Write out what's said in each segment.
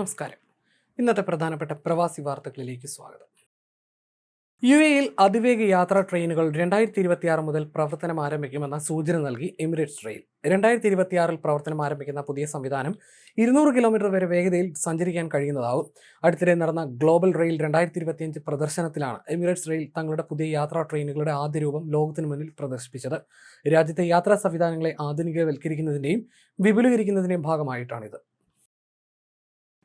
നമസ്കാരം. ഇന്നത്തെ പ്രധാനപ്പെട്ട പ്രവാസി വാർത്തകളിലേക്ക് സ്വാഗതം. യു എയിൽ അതിവേഗ യാത്രാ ട്രെയിനുകൾ രണ്ടായിരത്തി ഇരുപത്തിയാറ് മുതൽ പ്രവർത്തനം ആരംഭിക്കുമെന്ന സൂചന നൽകി എമിറേറ്റ്സ് റെയിൽ. രണ്ടായിരത്തി ഇരുപത്തിയാറിൽ പ്രവർത്തനം ആരംഭിക്കുന്ന പുതിയ സംവിധാനം ഇരുന്നൂറ് കിലോമീറ്റർ വരെ വേഗതയിൽ സഞ്ചരിക്കാൻ കഴിയുന്നതാവും. അടുത്തിടെ നടന്ന ഗ്ലോബൽ റെയിൽ രണ്ടായിരത്തി ഇരുപത്തിയഞ്ച് പ്രദർശനത്തിലാണ് എമിറേറ്റ്സ് റെയിൽ തങ്ങളുടെ പുതിയ യാത്രാ ട്രെയിനുകളുടെ ആദ്യ രൂപം ലോകത്തിന് മുന്നിൽ പ്രദർശിപ്പിച്ചത്. രാജ്യത്തെ യാത്രാ സംവിധാനങ്ങളെ ആധുനികവൽക്കരിക്കുന്നതിന്റെയും വിപുലീകരിക്കുന്നതിന്റെയും ഭാഗമായിട്ടാണിത്.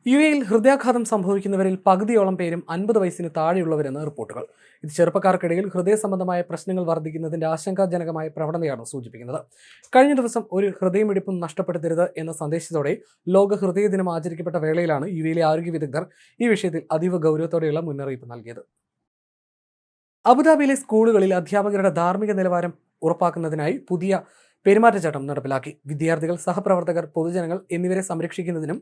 യു എയിൽ ഹൃദയാഘാതം സംഭവിക്കുന്നവരിൽ പകുതിയോളം പേരും അൻപത് വയസ്സിന് താഴെയുള്ളവരെന്ന് റിപ്പോർട്ടുകൾ. ഇത് ചെറുപ്പക്കാർക്കിടയിൽ ഹൃദയ സംബന്ധമായ പ്രശ്നങ്ങൾ വർദ്ധിക്കുന്നതിന്റെ ആശങ്കാജനകമായ പ്രവണതയാണ് സൂചിപ്പിക്കുന്നത്. കഴിഞ്ഞ ദിവസം ഒരു ഹൃദയമിടിപ്പും നഷ്ടപ്പെടുത്തരുത് എന്ന സന്ദേശത്തോടെ ലോക ഹൃദയ ദിനം ആചരിക്കപ്പെട്ട വേളയിലാണ് യു എയിലെ ആരോഗ്യ വിദഗ്ധർ ഈ വിഷയത്തിൽ അതീവ ഗൗരവത്തോടെയുള്ള മുന്നറിയിപ്പ് നൽകിയത്. അബുദാബിയിലെ സ്കൂളുകളിൽ അധ്യാപകരുടെ ധാർമ്മിക നിലവാരം ഉറപ്പാക്കുന്നതിനായി പുതിയ പെരുമാറ്റച്ചട്ടം നടപ്പിലാക്കി. വിദ്യാർത്ഥികൾ സഹപ്രവർത്തകർ പൊതുജനങ്ങൾ എന്നിവരെ സംരക്ഷിക്കുന്നതിനും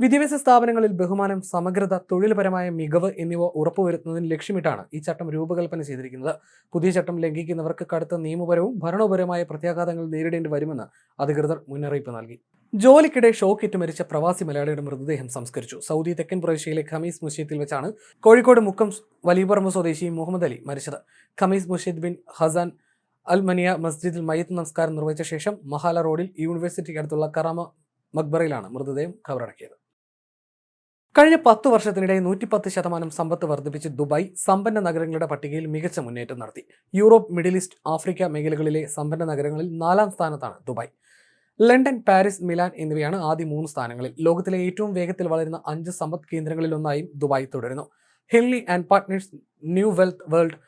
വിദ്യാഭ്യാസ സ്ഥാപനങ്ങളിൽ ബഹുമാനം സമഗ്രത തൊഴിൽപരമായ മികവ് എന്നിവ ഉറപ്പുവരുത്തുന്നതിന് ലക്ഷ്യമിട്ടാണ് ഈ ചട്ടം രൂപകൽപ്പന ചെയ്തിരിക്കുന്നത്. പുതിയ ചട്ടം ലംഘിക്കുന്നവർക്ക് കടുത്ത നിയമപരവും ഭരണപരവുമായ പ്രത്യാഘാതങ്ങൾ നേരിടേണ്ടി വരുമെന്ന് അധികൃതർ മുന്നറിയിപ്പ് നൽകി. ജോലിക്കിടെ ഷോക്കേറ്റ് മരിച്ച പ്രവാസി മലയാളിയുടെ മൃതദേഹം സംസ്കരിച്ചു. സൗദി തെക്കൻ പ്രവിശ്യയിലെ ഖമീസ് മുഷീദിൽ വെച്ചാണ് കോഴിക്കോട് മുക്കം വലിയപറമ്പ് സ്വദേശി മുഹമ്മദ് അലി മരിച്ചത്. Khamis Musheed bin Hassan al Maniya മസ്ജിദിൽ മയ്യത്ത് നമസ്കാരം നിർവഹിച്ച ശേഷം മഹാല റോഡിൽ യൂണിവേഴ്സിറ്റിക്ക് അടുത്തുള്ള കറാമ മക്ബറയിലാണ് മൃതദേഹം ഖബറടക്കിയത് കഴിഞ്ഞ പത്ത് വർഷത്തിനിടെ നൂറ്റിപ്പത്ത് ശതമാനം സമ്പത്ത് വർദ്ധിപ്പിച്ച് ദുബായ് സമ്പന്ന നഗരങ്ങളുടെ പട്ടികയിൽ മികച്ച മുന്നേറ്റം നടത്തി. യൂറോപ്പ് മിഡിൽ ഈസ്റ്റ് ആഫ്രിക്ക മേഖലകളിലെ സമ്പന്ന നഗരങ്ങളിൽ നാലാം സ്ഥാനത്താണ് ദുബായ്. ലണ്ടൻ പാരീസ് മിലാൻ എന്നിവയാണ് ആദ്യ മൂന്ന് സ്ഥാനങ്ങളിൽ. ലോകത്തിലെ ഏറ്റവും വേഗത്തിൽ വളരുന്ന അഞ്ച് സമ്പദ് കേന്ദ്രങ്ങളിലൊന്നായും ദുബായ് തുടരുന്നു. Henley and partners new wealth world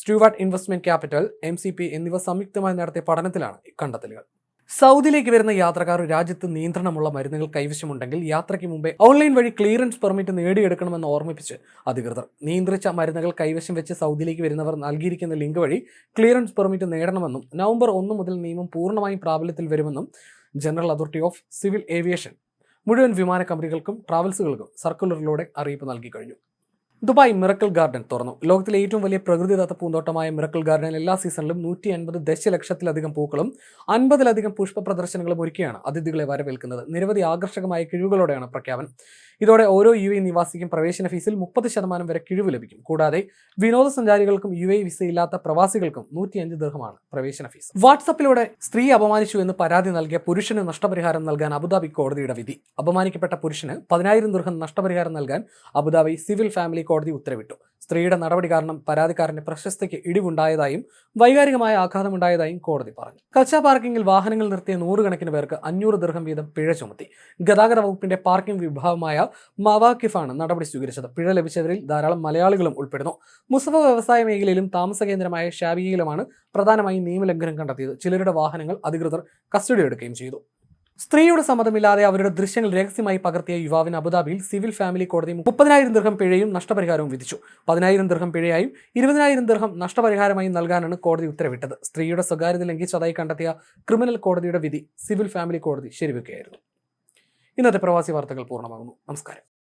Stuart investment capital M എന്നിവ സംയുക്തമായി നടത്തിയ പഠനത്തിലാണ് കണ്ടെത്തലുകൾ. സൗദിയിലേക്ക് വരുന്ന യാത്രക്കാർ രാജ്യത്ത് നിയന്ത്രണമുള്ള മരുന്നുകൾ കൈവശമുണ്ടെങ്കിൽ യാത്രയ്ക്ക് മുമ്പേ ഓൺലൈൻ വഴി ക്ലിയറൻസ് പെർമിറ്റ് നേടിയെടുക്കണമെന്ന് ഓർമ്മിപ്പിച്ച് അധികൃതർ. നിയന്ത്രിച്ച മരുന്നുകൾ കൈവശം വെച്ച് സൗദിയിലേക്ക് വരുന്നവർ നൽകിയിരിക്കുന്ന ലിങ്ക് വഴി ക്ലിയറൻസ് പെർമിറ്റ് നേടണമെന്നും നവംബർ ഒന്ന് മുതൽ നിയമം പൂർണമായും പ്രാബല്യത്തിൽ വരുമെന്നും general authority of civil aviation മുഴുവൻ വിമാന കമ്പനികൾക്കും ട്രാവൽസുകൾക്കും സർക്കുലറിലൂടെ അറിയിപ്പ് നൽകി കഴിഞ്ഞു. ദുബായ് മിറക്കിൾ ഗാർഡൻ തുറന്നു. ലോകത്തിലെ ഏറ്റവും വലിയ പ്രകൃതിദത്ത പൂന്തോട്ടമായ മിറക്കിൾ ഗാർഡൻ എല്ലാ സീസണിലും നൂറ്റി അൻപത് ദശലക്ഷത്തിലധികം പൂക്കളും അൻപതിലധികം പുഷ്പ പ്രദർശനങ്ങളും ഒരുക്കിയാണ് അതിഥികളെ വരവേൽക്കുന്നത്. നിരവധി ആകർഷകമായ കിഴിവുകളോടെയാണ് പ്രഖ്യാപനം. ഇതോടെ ഓരോ യു എ നിവാസിക്കും പ്രവേശന ഫീസിൽ മുപ്പത് ശതമാനം വരെ കിഴിവ് ലഭിക്കും. കൂടാതെ വിനോദസഞ്ചാരികൾക്കും യു എ വിസയില്ലാത്ത പ്രവാസികൾക്കും നൂറ്റിയഞ്ച് ദീർഘമാണ് പ്രവേശന ഫീസ്. വാട്സപ്പിലൂടെ സ്ത്രീ അപമാനിച്ചു എന്ന് പരാതി നൽകിയ പുരുഷന് നഷ്ടപരിഹാരം നൽകാൻ അബുദാബി കോടതിയുടെ വിധി. അപമാനിക്കപ്പെട്ട പുരുഷന് പതിനായിരം ദീർഘം നഷ്ടപരിഹാരം നൽകാൻ അബുദാബി സിവിൽ ഫാമിലി കോടതി ഉത്തരവിട്ടു. സ്ത്രീയുടെ നടപടി കാരണം പരാതിക്കാരന്റെ പ്രശസ്തിക്ക് ഇടിവുണ്ടായതായും വൈകാരികമായ ആഘാതമുണ്ടായതായും കോടതി പറഞ്ഞു. കച്ച പാർക്കിംഗിൽ വാഹനങ്ങൾ നിർത്തിയ നൂറുകണക്കിന് പേർക്ക് അഞ്ഞൂറ് ദീർഘം വീതം പിഴ ചുമത്തി. ഗതാഗത വകുപ്പിന്റെ പാർക്കിംഗ് വിഭാഗമായ മവാക്കിഫാണ് നടപടി സ്വീകരിച്ചത്. പിഴ ലഭിച്ചവരിൽ ധാരാളം മലയാളികളും ഉൾപ്പെടുന്നു. മുസഫ വ്യവസായ മേഖലയിലും താമസ കേന്ദ്രമായ ഷാബിയയിലുമാണ് പ്രധാനമായും നിയമലംഘനം കണ്ടെത്തിയത്. ചിലരുടെ വാഹനങ്ങൾ അധികൃതർ കസ്റ്റഡി എടുക്കുകയും ചെയ്തു. സ്ത്രീയുടെ സമ്മതമില്ലാതെ അവരുടെ ദൃശ്യങ്ങൾ രഹസ്യമായി പകർത്തിയ യുവാവിന് അബുദാബിയിൽ സിവിൽ ഫാമിലി കോടതി മുപ്പതിനായിരം ദീർഘം പിഴയും നഷ്ടപരിഹാരവും വിധിച്ചു. പതിനായിരം ദീർഘം പിഴയായും ഇരുപതിനായിരം ദീർഘം നഷ്ടപരിഹാരമായും നൽകാനാണ് കോടതി ഉത്തരവിട്ടത്. സ്ത്രീയുടെ സ്വകാര്യത ലംഘിച്ചതായി കണ്ടെത്തിയ ക്രിമിനൽ കോടതിയുടെ വിധി സിവിൽ ഫാമിലി കോടതി ശരിവെക്കുകയായിരുന്നു. ഇന്നത്തെ പ്രവാസി വാർത്തകൾ പൂർണമാകുന്നു. നമസ്കാരം.